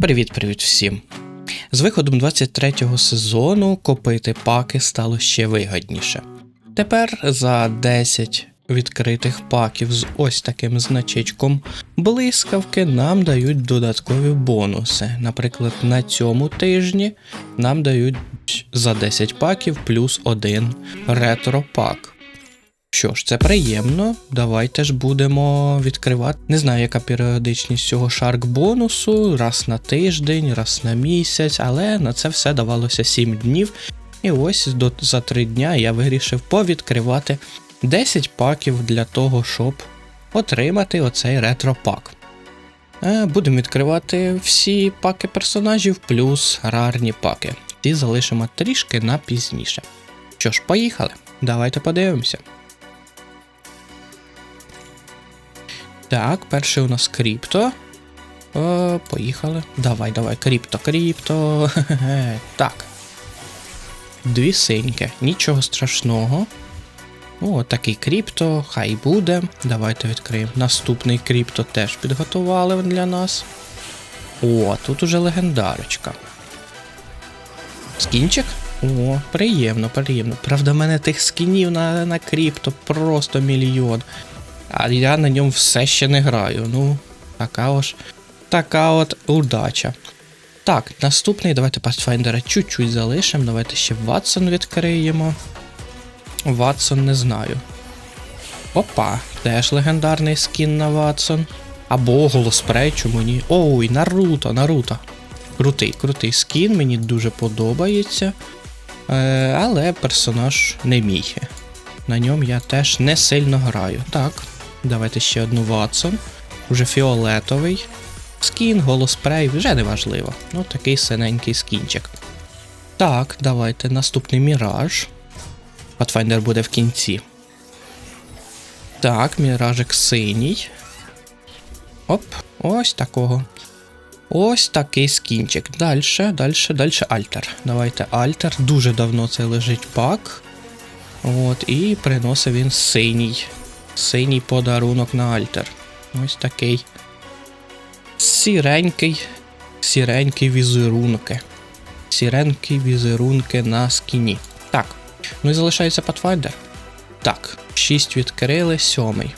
Привіт-привіт всім! З виходом 23-го сезону копити паки стало ще вигідніше. Тепер за 10 відкритих паків з ось таким значечком блискавки нам дають додаткові бонуси. Наприклад, на цьому тижні нам дають за 10 паків плюс один ретро-пак. Що ж, це приємно. Давайте ж будемо відкривати. Не знаю, яка періодичність цього шарк бонусу, раз на тиждень, раз на місяць, але на це все давалося 7 днів. І ось до, за 3 дня я вирішив повідкривати 10 паків для того, щоб отримати оцей ретро-пак. Е, Будемо відкривати всі паки персонажів плюс рарні паки. Ті залишимо трішки на пізніше. Що ж, поїхали. Давайте подивимося. Так, перший у нас крипто. О, поїхали. Давай, давай, крипто, крипто. Так. Дві синьки, нічого страшного. О, такий крипто, хай буде. Давайте відкриємо. Наступний крипто теж підготували для нас. О, тут уже легендарочка. Скінчик? О, приємно, приємно. Правда, в мене тих скінів на, на крипто просто мільйон. А я на ньому все ще не граю. Ну, така ось така от удача. Так, наступний, давайте Pathfinder чуть-чуть залишимо. Давайте ще Ватсон відкриємо. Ватсон не знаю. Опа, теж легендарний скін на Ватсон. Або голоспрей, чому ні. Ой, Наруто, Наруто. Крутий, крутий скін, мені дуже подобається. Е, Але персонаж не мій. На ньому я теж не сильно граю. Так, давайте ще одну Ватсон. Уже фіолетовий. Скін, голоспрей, вже не важливо. Ну, такий синенький скінчик. Так, давайте наступний міраж. Pathfinder буде в кінці. Так, міражик синій. Оп, ось такого. Ось такий скінчик. Дальше, дальше, дальше Альтер. Давайте Альтер. Дуже давно це лежить пак. От, і приносить він синій. Синій подарунок на Альтер. Ось такий. Сіренький. Сіренький візерунки. Сіренькі візерунки на скіні. Так. Ну і залишається Pathfinder. Так, 6 відкрили, сьомий.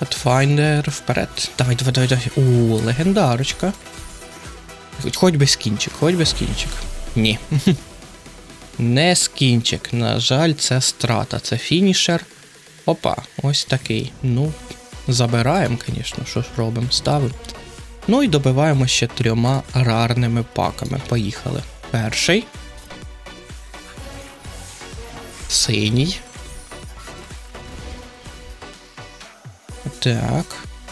Pathfinder вперед. Давай, давай, давай, давай. О, легендарочка. Хоч би скінчик, хоч би скінчик. Ні. Не скінчик. На жаль, це страта, це фінішер. Опа, ось такий. Ну, забираємо, звісно, що ж робимо, ставимо. Ну і добиваємо ще трьома рарними паками. Поїхали. Перший. Синій. Так.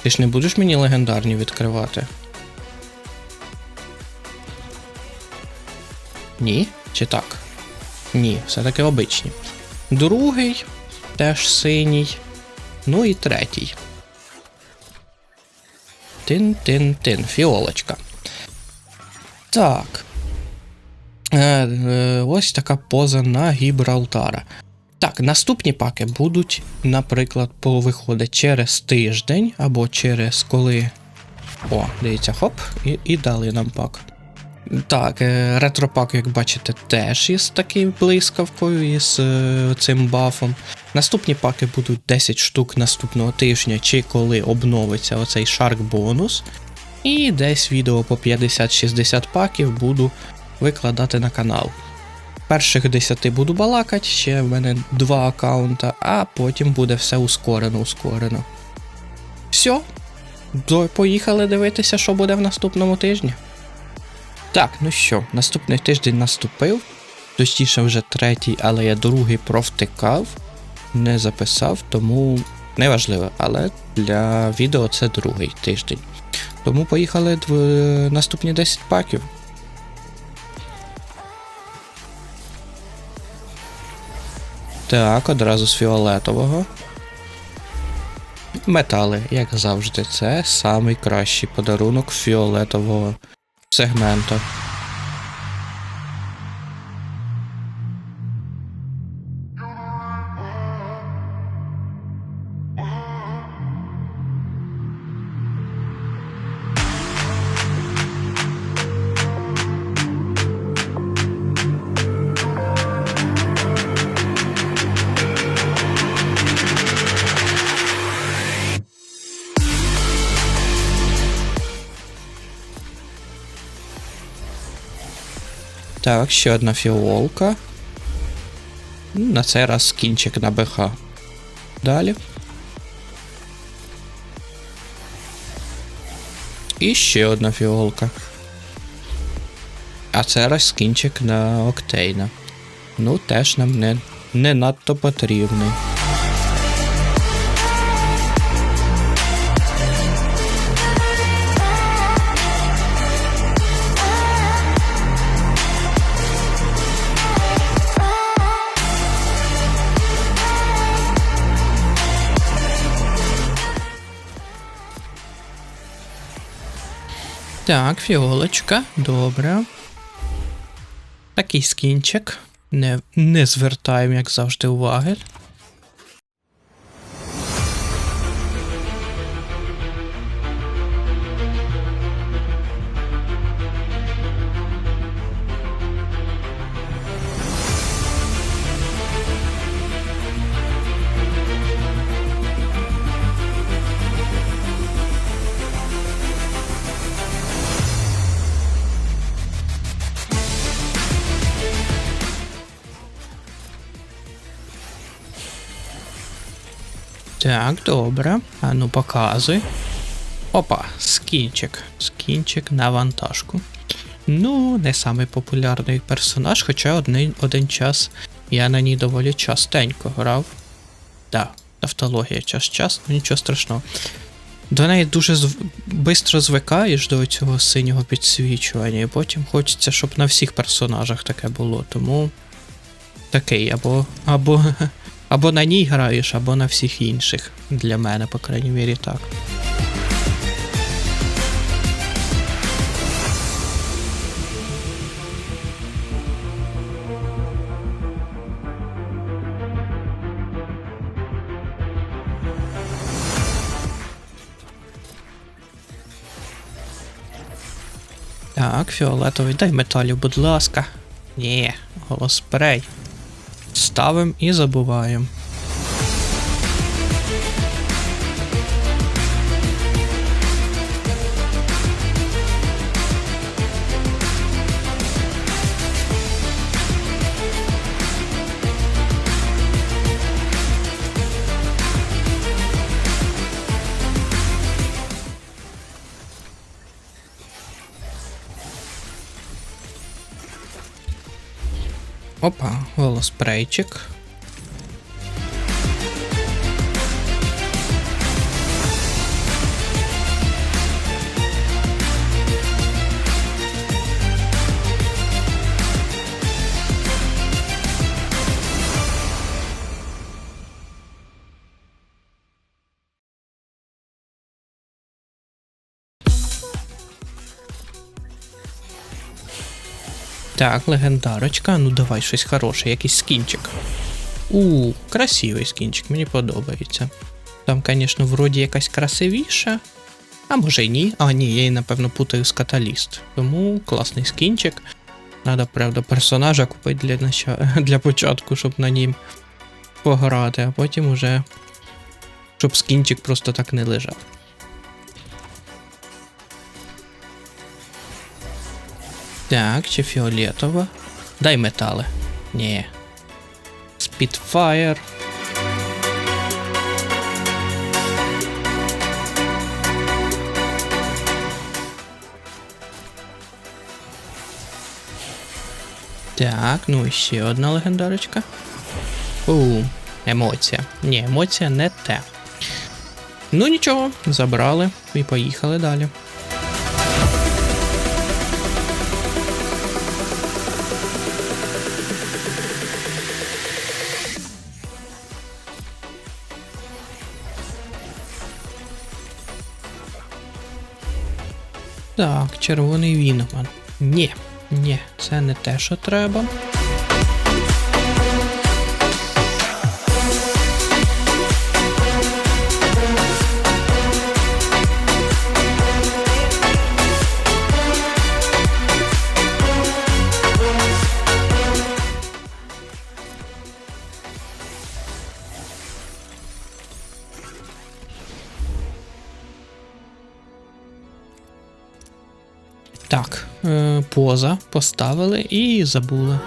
Ти ж не будеш мені легендарні відкривати? Ні? Чи так? Ні, все-таки обичні. Другий теж синій. Ну і третій. Тин-тин-тин. Фіолочка. Так. Е, е, Ось така поза на Гібралтара. Так, наступні паки будуть, наприклад, повиходить через тиждень або через коли. О, дивіться, хоп, і і дали нам пак. Так, ретропак, як бачите, теж із таким блискавкою, із е, цим бафом. Наступні паки будуть 10 штук наступного тижня, чи коли обновиться оцей шарк бонус. І десь відео по 50-60 паків буду викладати на канал. Перших 10 буду балакати, ще в мене два аккаунта, а потім буде все ускорено, ускорено. Все. Поїхали дивитися, що буде в наступному тижні. Так, ну що, наступний тиждень наступив. Точніше, вже третій, але я другий провтикав, не записав, тому неважливо. Але для відео це другий тиждень. Тому поїхали в наступні 10 паків. Так, одразу з фіолетового. Метали, як завжди, це найкращий подарунок фіолетового сегменту. Так, ще одна фіолка. Ну, На цей раз кінчик на БХ. Далі. І ще одна фіолка. А це раз скінчик на Октейна. Ну, теж нам не, не надто потрібний. Так, фіолочка, добре. Такий скінчик. Не, не звертаємо, як завжди, уваги. Так, добре. А ну показуй. Опа, скінчик. Скінчик на вантажку. Ну, не самий популярний персонаж, хоча один, один час я на ній доволі частенько грав. Да, автологія час-час, ну нічого страшного. До неї дуже зв... бистро звикаєш до цього синього підсвічування, і потім хочеться, щоб на всіх персонажах таке було. Тому такий, або, або, або на ній граєш, або на всіх інших. Для мене, по крайній мірі, так. Так, фіолетовий, дай металів, будь ласка. Ні, голоспрей. Ставим і забуваємо. Опа, голоспрейчик. Так, легендарочка. Ну давай щось хороше, якийсь скінчик. У, красивий скінчик, мені подобається. Там, звісно, вроді якась красивіша. А може й ні. А, ні, я її, напевно, путаю з каталіст. Тому класний скінчик. Надо, правда, персонажа купити для, нача... для початку, щоб на нім пограти, а потім уже. Щоб скінчик просто так не лежав. Так, чи фіолетова? Дай метали. Ні. Spitfire. Так, ну і ще одна легендарочка. У, емоція. Ні, емоція не те. Ну нічого, забрали і поїхали далі. Так, червоний віноман. Ні, ні, це не те, що треба. Так, е, поза поставили і забули.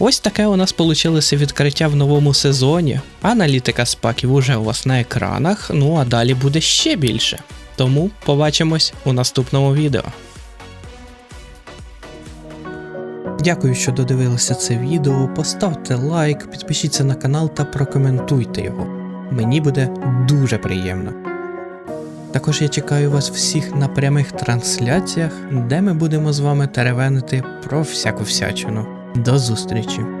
Ось таке у нас вийшло відкриття в новому сезоні. Аналітика спаків уже у вас на екранах, ну а далі буде ще більше. Тому побачимось у наступному відео. Дякую, що додивилися це відео. Поставте лайк, підпишіться на канал та прокоментуйте його. Мені буде дуже приємно. Також я чекаю вас всіх на прямих трансляціях, де ми будемо з вами теревенити про всяку всячину. До зустрічі!